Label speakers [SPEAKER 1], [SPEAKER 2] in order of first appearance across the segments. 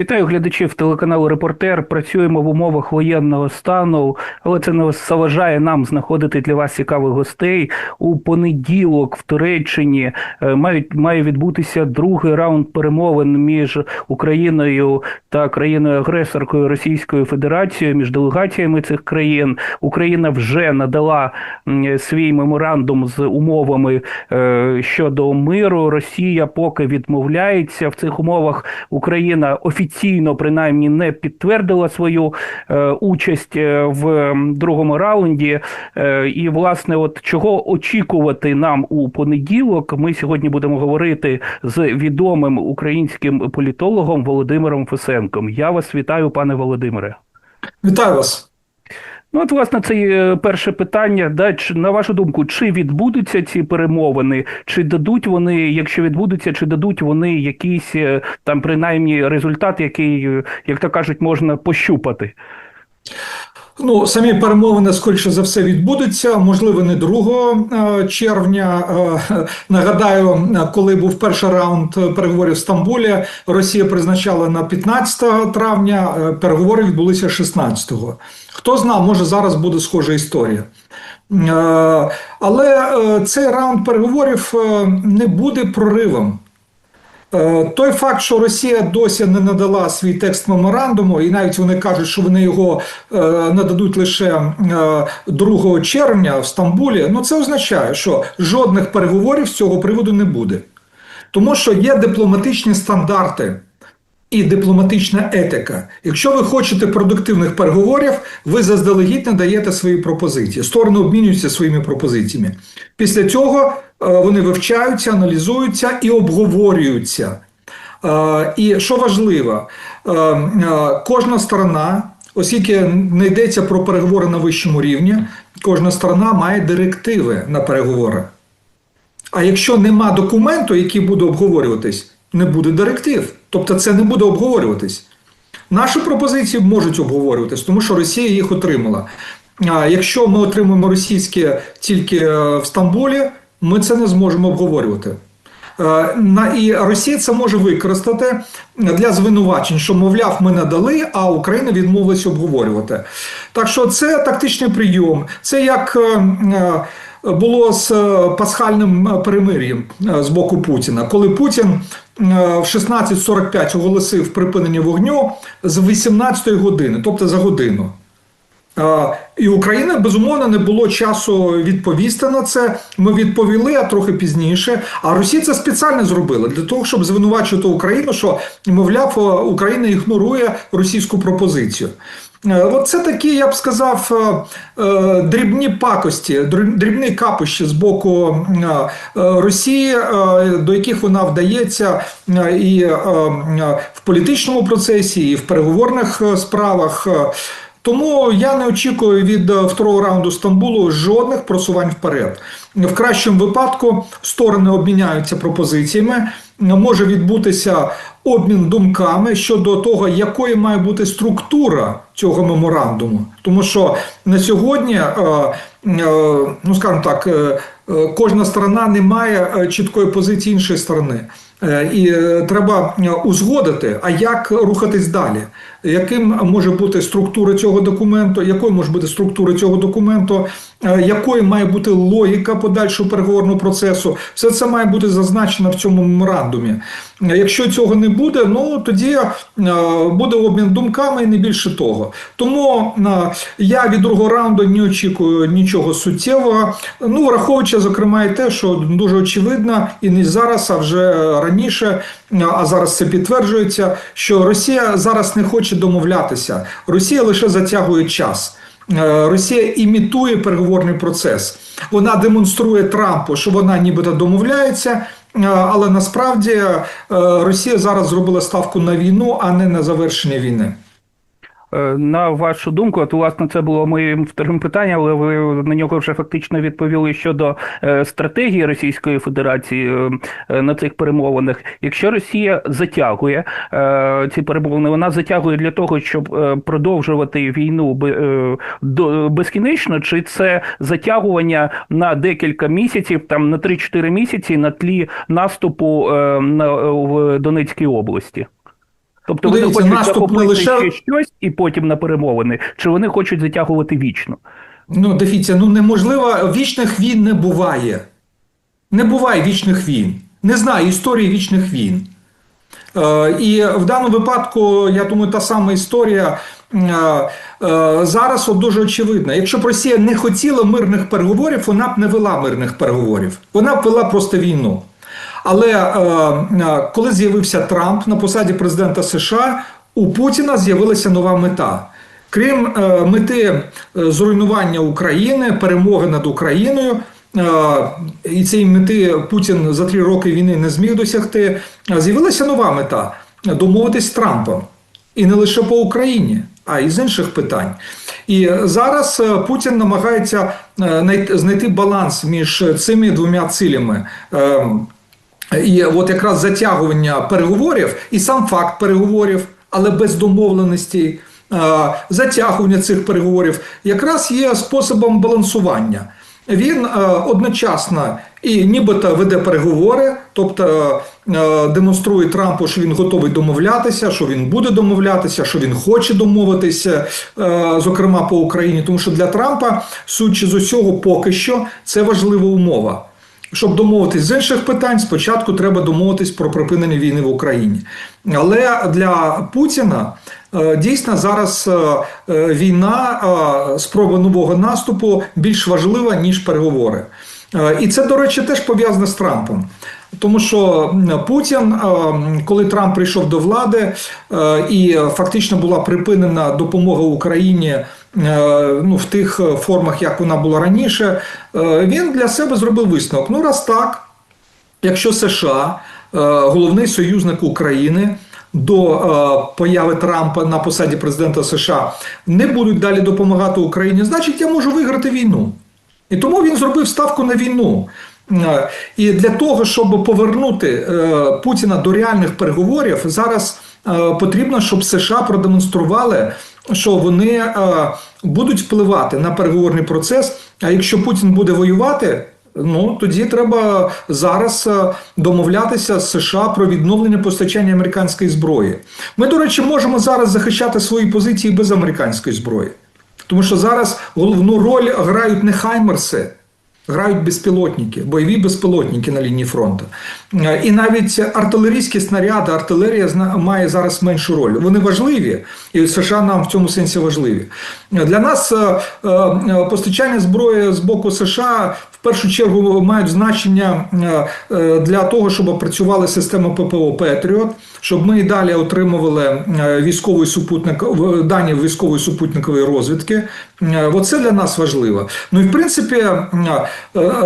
[SPEAKER 1] Вітаю глядачів телеканалу Репортер. Працюємо в умовах воєнного стану, але це не заважає нам знаходити для вас цікавих гостей. У понеділок в Туреччині е, мають має відбутися другий раунд перемовин між Україною та країною-агресоркою Російською Федерацією, між делегаціями цих країн. Україна вже надала свій меморандум з умовами е, щодо миру. Росія поки відмовляється в цих умовах. Україна офіційно офіційно принаймні не підтвердила свою е, участь е, в другому раунді. Е, і, власне, от чого очікувати нам у понеділок, ми сьогодні будемо говорити з відомим українським політологом Володимиром Фесенком. Я вас вітаю, пане Володимире.
[SPEAKER 2] Вітаю вас.
[SPEAKER 1] Ну, от, власне, це е, перше питання. Да, чи, На вашу думку, чи відбудуться ці перемовини, чи дадуть вони, якщо відбудуться, чи дадуть вони якийсь е, там принаймні результат, який, е, як то кажуть, можна пощупати?
[SPEAKER 2] Ну, самі перемовини, скоріше за все, відбудуться. Можливо, не 2 червня. Нагадаю, коли був перший раунд переговорів в Стамбулі, Росія призначала на 15 травня. Переговори відбулися 16-го. Хто знав, може зараз буде схожа історія. Е, але е, цей раунд переговорів е, не буде проривом. Той факт, що Росія досі не надала свій текст меморандуму, і навіть вони кажуть, що вони його нададуть лише 2 червня в Стамбулі, ну це означає, що жодних переговорів з цього приводу не буде. Тому що є дипломатичні стандарти і дипломатична етика. Якщо ви хочете продуктивних переговорів, ви заздалегідь надаєте свої пропозиції. Сторони обмінюються своїми пропозиціями. Після цього е, вони вивчаються, аналізуються і обговорюються. Е, і що важливо, е, кожна сторона. Оскільки не йдеться про переговори на вищому рівні, кожна сторона має директиви на переговори. А якщо нема документу, який буде обговорюватись, не буде директив. Тобто це не буде обговорюватись. Наші пропозиції можуть обговорюватись, тому що Росія їх отримала. А якщо ми отримуємо російське тільки е, в Стамбулі, ми це не зможемо обговорювати. Е, і Росія це може використати для звинувачень, що, мовляв, ми надали, а Україна відмовилася обговорювати. Так що це тактичний прийом, це як е, було з пасхальним перемир'ям з боку Путіна, коли Путін Е, в 16.45 оголосив припинення вогню з 18-ї години, тобто за годину. І Україна безумовно не було часу відповісти на це. Ми відповіли а трохи пізніше. А Росія це спеціально зробила для того, щоб звинувачувати Україну, що мовляв, Україна ігнорує російську пропозицію. Е, от це такі, я б сказав, е, е, дрібні пакості, дрібні капищі з боку Росії, до яких вона вдається і в політичному процесі, і в переговорних справах. Тому я не очікую від второго раунду Стамбулу жодних просувань вперед. В кращому випадку сторони обміняються пропозиціями. Може відбутися обмін думками щодо того, якою має бути структура цього меморандуму, тому що на сьогодні, е, е, ну скажімо так, е, кожна сторона не має чіткої позиції іншої сторони. І треба узгодити, а як рухатись далі, яким може бути структура цього документу, якою може бути структура цього документу, якою має бути логіка подальшого переговорного процесу, все це має бути зазначено в цьому меморандумі. Якщо цього не буде, ну тоді буде обмін думками і не більше того. Тому е, я від другого раунду не очікую нічого суттєвого. Ну, враховуючи, зокрема, і те, що дуже очевидно, і не зараз, а вже раніше, е, а зараз це підтверджується, що Росія зараз не хоче домовлятися. Росія лише затягує час. Е, Росія імітує переговорний процес. Вона демонструє Трампу, що вона нібито домовляється. Але насправді Росія зараз зробила ставку на війну, а не на завершення війни.
[SPEAKER 1] Е, на вашу думку, от власне це було моїм вторим питанням, але ви на нього вже фактично відповіли щодо е, стратегії Російської Федерації е, на цих перемовинах. Якщо Росія затягує ці перемовини, вона затягує для того, щоб продовжувати війну безкінечно, чи це затягування на декілька місяців, там на 3-4 місяці на тлі наступу в Донецькій області? Тобто вони
[SPEAKER 2] дивіться,
[SPEAKER 1] хочуть захопити
[SPEAKER 2] лише-
[SPEAKER 1] ще щось і потім на перемовини, чи вони хочуть затягувати вічно?
[SPEAKER 2] Ну, дивіться, ну неможливо, вічних війн не буває. Не буває вічних війн. Не знаю історії вічних війн. Е, і в даному випадку, я думаю, та сама історія е, е, зараз от дуже очевидна. Якщо б Росія не хотіла мирних переговорів, вона б не вела мирних переговорів. Вона б вела просто війну. Але е, е, коли з'явився Трамп на посаді президента США, у Путіна з'явилася нова мета. Крім е, мети зруйнування України, перемоги над Україною, і цієї мети Путін за три роки війни не зміг досягти. З'явилася нова мета домовитись з Трампом. І не лише по Україні, а й з інших питань. І зараз Путін намагається знайти баланс між цими двома цилями. І от якраз затягування переговорів і сам факт переговорів, але без домовленостей, е, затягування цих переговорів якраз є способом балансування. Він е, одночасно і нібито веде переговори, тобто е, демонструє Трампу, що він готовий домовлятися, що він буде домовлятися, що він хоче домовитися, зокрема по Україні, тому що для Трампа, судячи з усього, поки що це важлива умова. Щоб домовитись з інших питань, спочатку треба домовитись про припинення війни в Україні. Але для Путіна е, дійсно зараз е, е, війна, спроба нового наступу більш важлива, ніж переговори. І це, до речі, теж пов'язано з Трампом. Тому що Путін, коли Трамп прийшов до влади і фактично була припинена допомога Україні е, ну, в тих формах, як вона була раніше, е, він для себе зробив висновок. Ну, раз так, якщо США, е, головний союзник України, до е, появи Трампа на посаді президента США не будуть далі допомагати Україні, значить я можу виграти війну. І тому він зробив ставку на війну. Е, І для того, щоб повернути е, Путіна до реальних переговорів, зараз е, потрібно, щоб США продемонстрували, що вони будуть впливати на переговорний процес. А якщо Путін буде воювати, ну тоді треба зараз домовлятися з США про відновлення постачання американської зброї. Ми, до речі, можемо зараз захищати свої позиції без американської зброї. Тому що зараз головну роль грають не хаймерси, грають безпілотники, бойові безпілотники на лінії фронту. Е, І навіть артилерійські снаряди, артилерія має зараз меншу роль. Вони важливі, і США нам в цьому сенсі важливі. Для нас е, е, постачання зброї з боку США першу чергу мають значення е, е, для того, щоб працювали системи ППО Петріот, щоб ми і далі отримували е, військовий супутник дані військової супутникової розвідки. Оце для нас важливо. Ну і в принципі,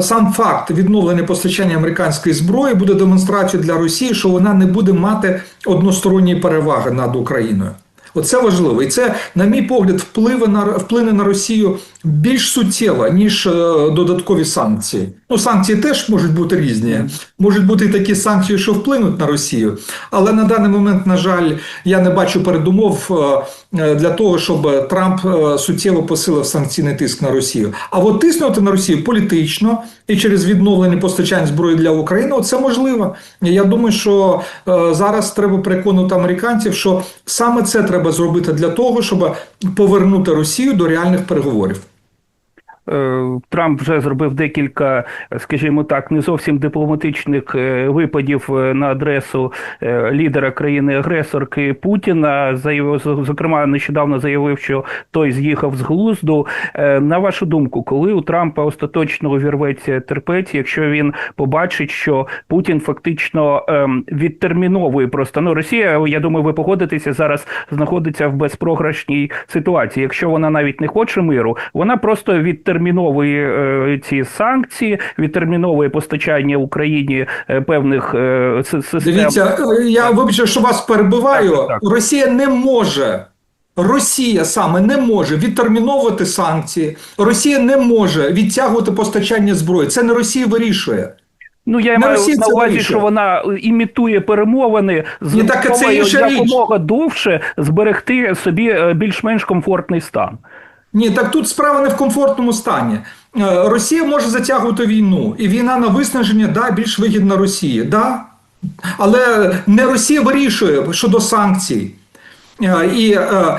[SPEAKER 2] сам факт відновлення постачання американської зброї буде демонстрацією для Росії, що вона не буде мати односторонньої переваги над Україною. Оце важливо, і це, на мій погляд, впливе на вплине на Росію більш суттєво, ніж е, додаткові санкції. Ну, санкції теж можуть бути різні. Можуть бути і такі санкції, що вплинуть на Росію. Але на даний момент, на жаль, я не бачу передумов е, е, для того, щоб Трамп суттєво посилив санкційний тиск на Росію. А от тиснути на Росію політично і через відновлення постачань зброї для України це можливо. Я думаю, що зараз треба переконувати американців, що саме це треба зробити для того, щоб повернути Росію до реальних переговорів.
[SPEAKER 1] Е, Трамп вже зробив декілька, е, скажімо так, не зовсім дипломатичних е, випадів на адресу лідера країни-агресорки Путіна. Зокрема, нещодавно заявив, що той з'їхав з глузду. На вашу думку, коли у Трампа остаточно увірветься терпець, якщо він побачить, що Путін фактично ем, відтерміновує просто ну Росія, я думаю, ви погодитеся зараз знаходиться в безпрограшній ситуації. Якщо вона навіть не хоче миру, вона просто відтерміновує е, ці санкції, відтерміновує постачання Україні е, певних е, систем.
[SPEAKER 2] Дивіться, я вибачте, що вас перебиваю.
[SPEAKER 1] Так, так.
[SPEAKER 2] Росія не може. Росія саме не може відтерміновувати санкції. Росія не може відтягувати постачання зброї. Це не Росія вирішує.
[SPEAKER 1] Ну я
[SPEAKER 2] На
[SPEAKER 1] маю
[SPEAKER 2] Росії
[SPEAKER 1] на увазі, що вона імітує перемовини з
[SPEAKER 2] так, це інша річ.
[SPEAKER 1] довше зберегти собі більш-менш комфортний стан.
[SPEAKER 2] Ні, так тут справа не в комфортному стані. Е, Росія може затягувати війну, і війна на виснаження да, більш вигідна Росії. Да, Але не Росія вирішує щодо санкцій. Е, І е,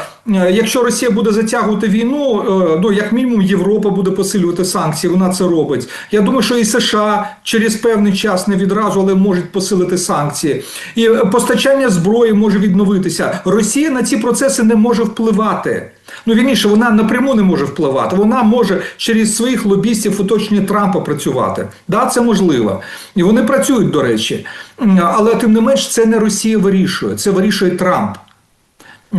[SPEAKER 2] якщо Росія буде затягувати війну, ну як мінімум Європа буде посилювати санкції, вона це робить. Я думаю, що і США через певний час не відразу, але можуть посилити санкції. І постачання зброї може відновитися. Росія на ці процеси не може впливати. Ну вірніше, вона напряму не може впливати. Вона може через своїх лобістів в оточенні Трампа працювати. Да, це можливо. І вони працюють, до речі. Але тим не менш, це не Росія вирішує, це вирішує Трамп.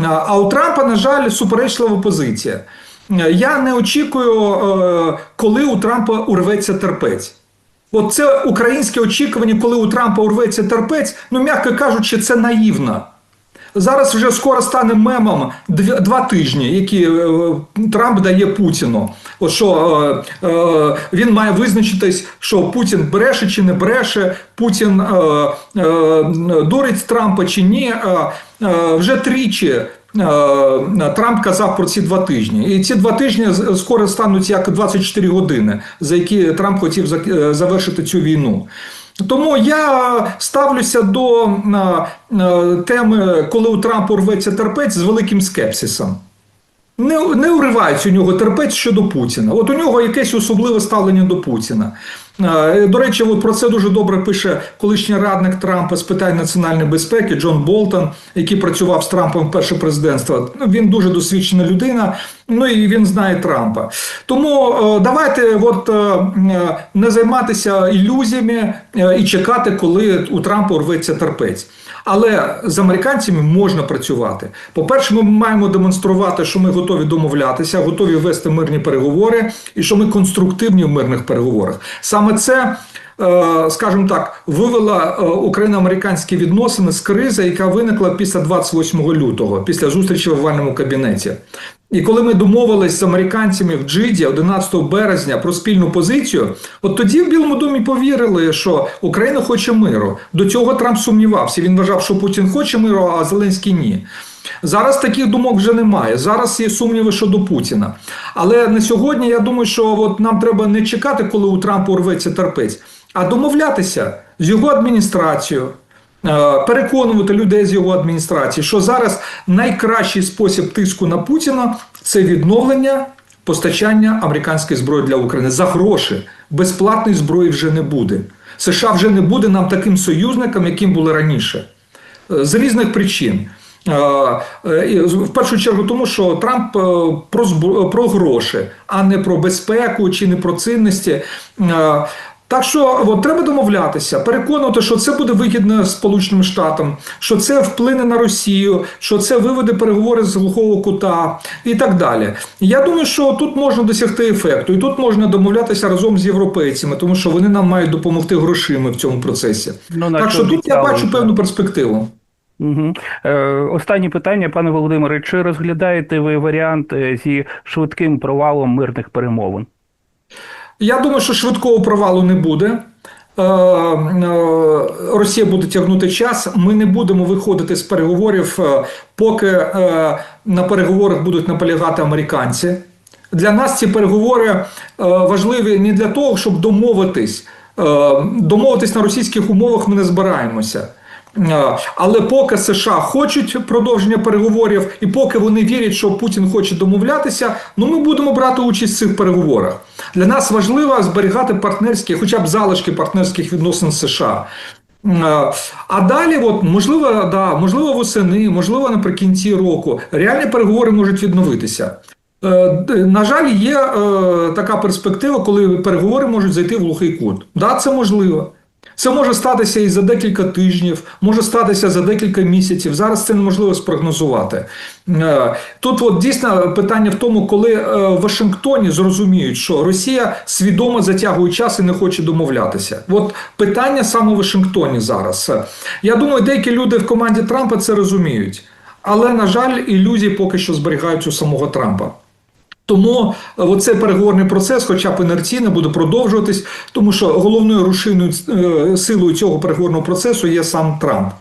[SPEAKER 2] А у Трампа, на жаль, суперечлива позиція. Я не очікую, е, коли у Трампа урветься терпець. От це українське очікування, коли у Трампа урветься терпець, ну, м'яко кажучи, це наївно. Зараз вже скоро стане мемом два тижні, які е, Трамп дає Путіну. От що е, е, він має визначитись, що Путін бреше чи не бреше, Путін дурить Трампа чи ні. Е, вже тричі. Трамп казав про ці два тижні, і ці два тижні скоро стануть як 24 години, за які Трамп хотів завершити цю війну. Тому я ставлюся до е, е, теми, коли у Трампа рветься терпець з великим скепсисом. Не, не уривається у нього терпець щодо Путіна. От у нього якесь особливе ставлення до Путіна. Е, До речі, от про це дуже добре пише колишній радник Трампа з питань національної безпеки Джон Болтон, який працював з Трампом в перше президентство. Ну, Він дуже досвідчена людина, ну і він знає Трампа. Тому е, давайте от, е, не займатися ілюзіями е, і чекати, коли у Трампа рветься терпець. Але з американцями можна працювати. По-перше, ми маємо демонструвати, що ми готові домовлятися, готові вести мирні переговори, і що ми конструктивні в мирних переговорах. Саме це, скажімо так, вивела е, україно-американські відносини з кризи, яка виникла після 28 лютого, після зустрічі в овальному кабінеті. І коли ми домовились з американцями в Джиді 11 березня про спільну позицію, от тоді в Білому домі повірили, що Україна хоче миру. До цього Трамп сумнівався. Він вважав, що Путін хоче миру, а Зеленський ні. Зараз таких думок вже немає. Зараз є сумніви щодо Путіна. Але на сьогодні я думаю, що от нам треба не чекати, коли у Трампа урветься терпець, а домовлятися з його адміністрацією. Е, переконувати людей з його адміністрації, що зараз найкращий спосіб тиску на Путіна це відновлення постачання американської зброї для України за гроші. Безплатної зброї вже не буде. США вже не буде нам таким союзником, яким були раніше, Е, з різних причин. Е, В першу чергу, тому що Трамп про про гроші, а не про безпеку чи не про цінності. Так що от, треба домовлятися, переконувати, що це буде вигідно Сполученим Штатам, що це вплине на Росію, що це виведе переговори з глухого кута і так далі. Я думаю, що тут можна досягти ефекту, і тут можна домовлятися разом з європейцями, тому що вони нам мають допомогти грошима в цьому процесі.
[SPEAKER 1] Ну,
[SPEAKER 2] так що
[SPEAKER 1] що
[SPEAKER 2] тут я бачу певну перспективу.
[SPEAKER 1] Угу. Е, останнє питання, пане Володимире. Чи розглядаєте ви варіант е, зі швидким провалом мирних перемовин?
[SPEAKER 2] Я думаю, що швидкого провалу не буде. Е, е, Росія буде тягнути час. Ми не будемо виходити з переговорів, е, поки на переговорах будуть наполягати американці. Для нас ці переговори важливі не для того, щоб домовитись. Домовитись на російських умовах ми не збираємося. Е, Але поки США хочуть продовження переговорів, і поки вони вірять, що Путін хоче домовлятися, ну ми будемо брати участь в цих переговорах. Для нас важливо зберігати партнерські, хоча б залишки партнерських відносин США. Е, А далі, от можливо, да, можливо, восени, можливо, наприкінці року реальні переговори можуть відновитися. Е, На жаль, є така перспектива, коли переговори можуть зайти в глухий кут. Да, це можливо. Це може статися і за декілька тижнів, може статися за декілька місяців. Зараз це неможливо спрогнозувати. Е, Тут от дійсно питання в тому, коли е, в Вашингтоні зрозуміють, що Росія свідомо затягує час і не хоче домовлятися. От питання саме в Вашингтоні зараз. Я думаю, деякі люди в команді Трампа це розуміють. Але, на жаль, ілюзії поки що зберігаються у самого Трампа. Тому е, оцей переговорний процес, хоча б інерційно, буде продовжуватись, тому що головною рушійною е, силою цього переговорного процесу є сам Трамп.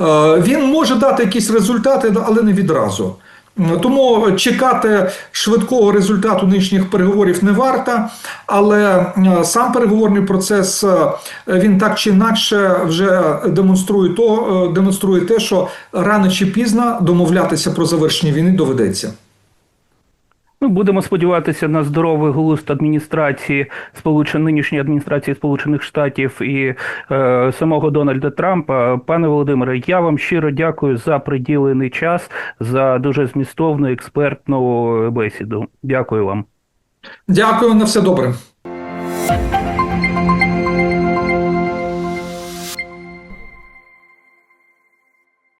[SPEAKER 2] Е, Він може дати якісь результати, але не відразу. Тому чекати швидкого результату нинішніх переговорів не варто, але сам переговорний процес він так чи інакше вже демонструє то, демонструє те, що рано чи пізно домовлятися про завершення війни доведеться.
[SPEAKER 1] Ну, будемо сподіватися на здоровий глузд адміністрації Сполучених нинішньої адміністрації Сполучених Штатів і е, самого Дональда Трампа. Пане Володимире, я вам щиро дякую за приділений час, за дуже змістовну експертну бесіду. Дякую вам.
[SPEAKER 2] Дякую на все добре.